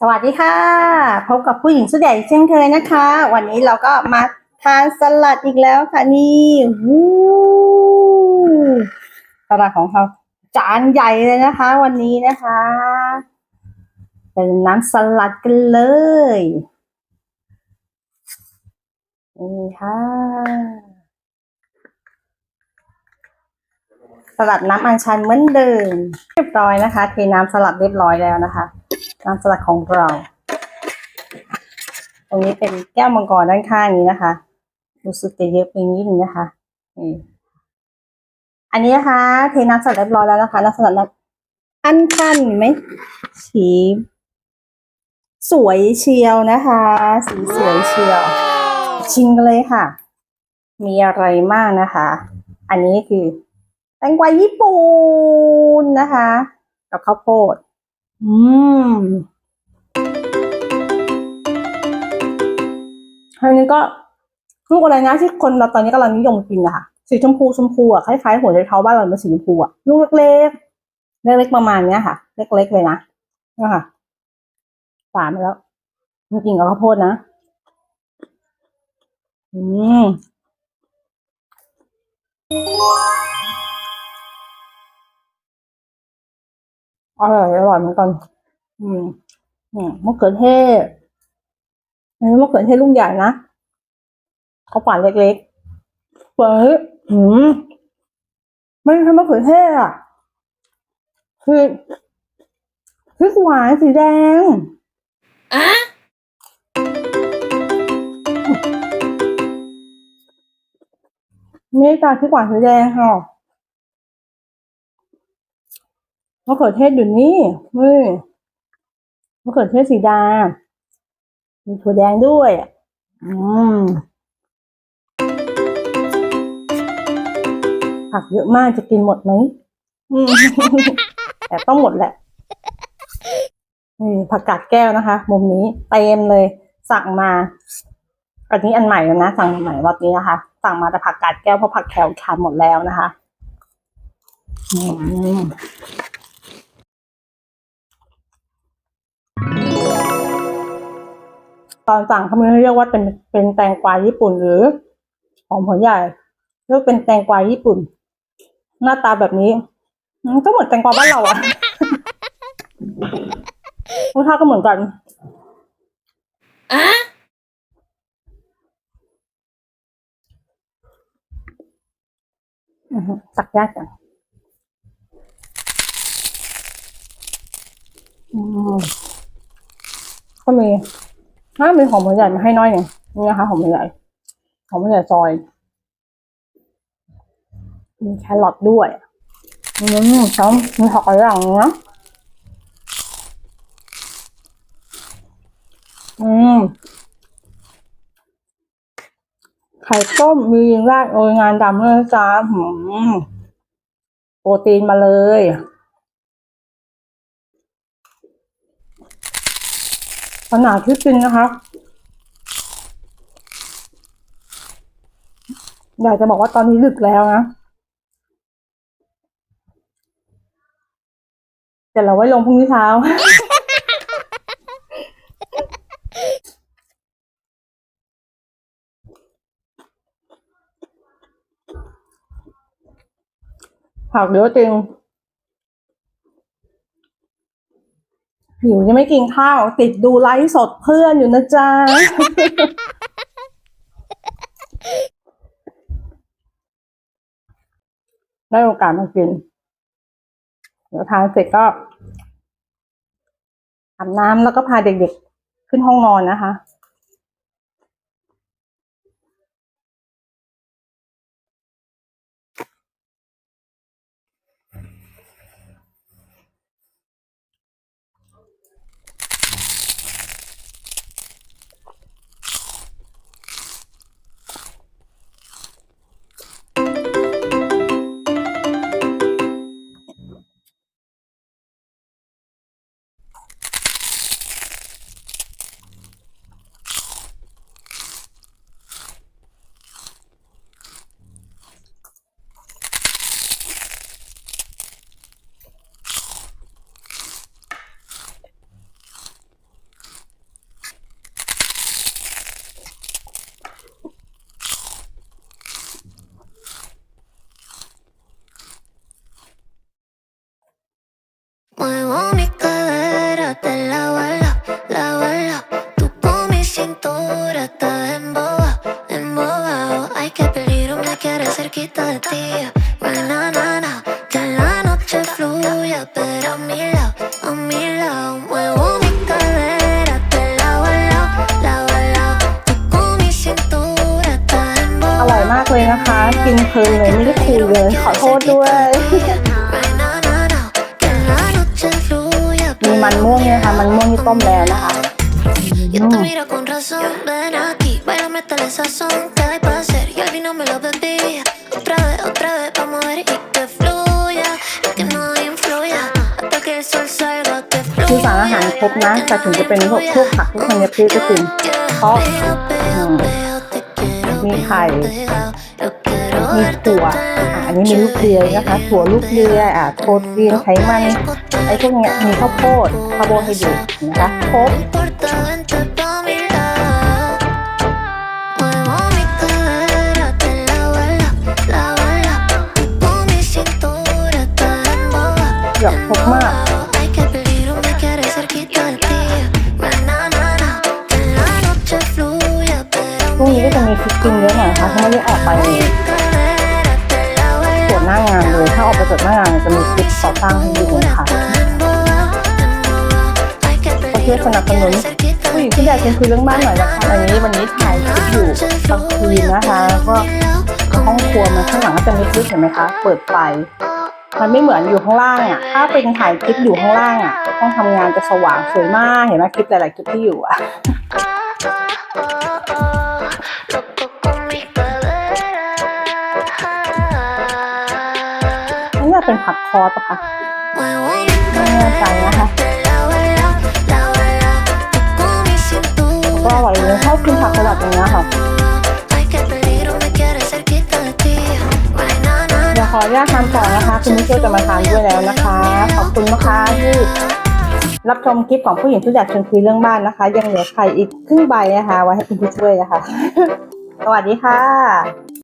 สวัสดีค่ะ พบกับผู้หญิงสุดใหญ่เช่นเคยนะคะ วันนี้เราก็มาทานสลัดอีกแล้วค่ะนี่วู้สลัดของเราจานใหญ่เลยนะคะ วันนี้นะคะเป็นน้ำสลัดกันเลยนี่ค่ะ สลัดน้ำอัญชันเหมือนเดิมเรียบร้อยนะคะ เทน้ำสลัดเรียบร้อยแล้วนะคะ น้ำสลัดของเรา ตรงนี้เป็นแก้วมังกรด้านข้างนี้นะคะ รู้สึกจะเยอะไปนิดนึงนะคะนี่อันนี้นะคะ เทน้ำสลัดเรียบร้อยแล้วนะคะน้ำสลัดน้ำอันชันเห็นไหมสีสวยเชียวนะคะ สีสวยเชียว ชิมกันเลยค่ะ มีอะไรมากนะคะ อันนี้คือ งกวาญี่ปุ่นนะคะ กับข้าวโพด อืมอันนี้ก็ลูกอะไรนะที่คนเราตอนนี้กำลังนิยมกินอะค่ะสีชมพูชมพูอะคล้ายๆหัวใจเท้าบ้านเราเป็นสีชมพูอะลูกเล็กๆเล็กๆประมาณเนี้ยค่ะ เล็กๆเลยนะนี่ค่ะฝานไปแล้วจริงๆกับข้าวโพดนะ อืม อร่อยอร่อยเหมือนกัน อืมอืมมะเขือเทศอันนี้มะเขือเทศลูกใหญ่นะเขาฝานเล็กๆเปิดอืมไม่ใช่มะเขือเทศอะ คือพริกหวานสีแดงนี่จ้าพริกหวานสีแดงค่ะ มะเขือเทศอยู่นี่นี่มะเขือเทศสีดา มีถั่วแดงด้วย อืม ผักเยอะมากจะกินหมดไหมอืมแต่ต้องหมดแหละนี่ผักกาดแก้วนะคะ มุมนี้เต็มเลย สั่งมาอันนี้อันใหม่แล้วนะ สั่งใหม่รอบนี้นะคะ สั่งมาแต่ผักกาดแก้วเพราะผักแขวขาดหมดแล้วนะคะ อืม ตอนสั่งเขาเรียกว่าเป็นเป็นแตงกวาญี่ปุ่นหรือหอมหัวใหญ่เรียกเป็นแตงกวาญี่ปุ่น หน้าตาแบบนี้ก็เหมือนแตงกวาบ้านเราอะรสชาติก็เหมือนกันอือฮึตักยากจังอืมก็มี ถ้ามีหอมหัวใหญ่มาให้น้อยหนึ่งนี่นะคะหอมหัวใหญ่หอมหัวใหญ่ซอย มีแครอทด้วยอืมแล้วมีผักอะไรอย่างเงี้ยอืมไข่ต้มมีราดโรยงานดำด้วยจ้าโปรตีนมาเลยข นาดที่กินนะคะ อยากจะบอกว่าตอนนี้ดึกแล้วนะแต่เราไว้ลงพรุ่งนี้เช้า ผักเยอะจริง หิวยังไม่กินข้าว ติดดูไลฟ์สดเพื่อนอยู่นะจ๊ะ ได้โอกาสมากิน เดี๋ยวทานเสร็จก็อาบน้ำแล้วก็พาเด็กๆ ขึ้นห้องนอนนะคะ pero te la bala, la bala. Tú por mi cintura estás embobado, embobado. Ay, qué peligro me quieres cerquita de ti. Buena nana, que la noche fluya, pero a mi lado, a mi lado, muevo mi cadera, te la bala, la bala. Tú por mi cintura estás อร่อยมากเลยนะคะ กินเพลินเลยไม่ได้คุยเลยขอโทษด้วย มีมันม่วงเนี่ยนะคะมันม่วงที่ต้มแล้วนะคะ Yo te miro con razón, ven aquí, baila, métele sazón, que hay para hacer y al vino me lo bebí. Otra vez, otra vez, vamos a ver y que fluya, que no influya, hasta que el sol salga, que มี fluya. สารอาหารครบนะแต่ถึงจะเป็นพวกพวกผักพวกธัญพืชก็จริงเพราะ Pegado, pegado, te quiero มีไข่ pegado, yo quiero มีถั่วอันนี้มีลูกเดือนะคะ ถั่วลูกเดืออ่าโปรตีนไขมันไอ้พวกเนี้ยมีข้าวโพดคาร์โบไฮเดรตนะคะครบหยอกครบมากพรุ่งนี้ก็จะมีคลิปกินเยอะหน่อยค่ะถ้าไม่ได้ออกไปานเลย ถ้าออกไปตรวจหน้างานจะมีคลิปต่อตั้งให้ดูนะคะก็เพื่อสนับสนุนผู้หญิงที่อยากจะคุยเรื่องบ้านหน่อยนะคะอันนี้วันนี้ถ่ายคลิปอยู่กลางคืนนะคะ ก็ห้องครัวมันข้างหลังก็จะมีคลิปเห็นไหมคะ เปิดไฟมันไม่เหมือนอยู่ข้างล่างอะ ถ้าเป็นถ่ายคลิปอยู่ข้างล่างอะห้องทำงานจะสว่างสวยมาก เห็นไหมคลิปหลายๆคลิปที่อยู่อะ เป็นผักคอสปะคะไม่แน่ใจนะคะก็อร่อยเลยชอบกินผักสลัดอย่างเงี้ยค่ะเดี๋ยวขออนุญาตทานต่อนะคะ คุณผู้ชมจะมาทานด้วยแล้วนะคะ ขอบคุณนะคะที่รับชมคลิปของผู้หญิงที่อยากชวนคุยเรื่องบ้านนะคะ ยังเหลือไข่อีกครึ่งใบนะคะ ไว้ให้คุณผู้ช่วยนะคะ สวัสดีค่ะ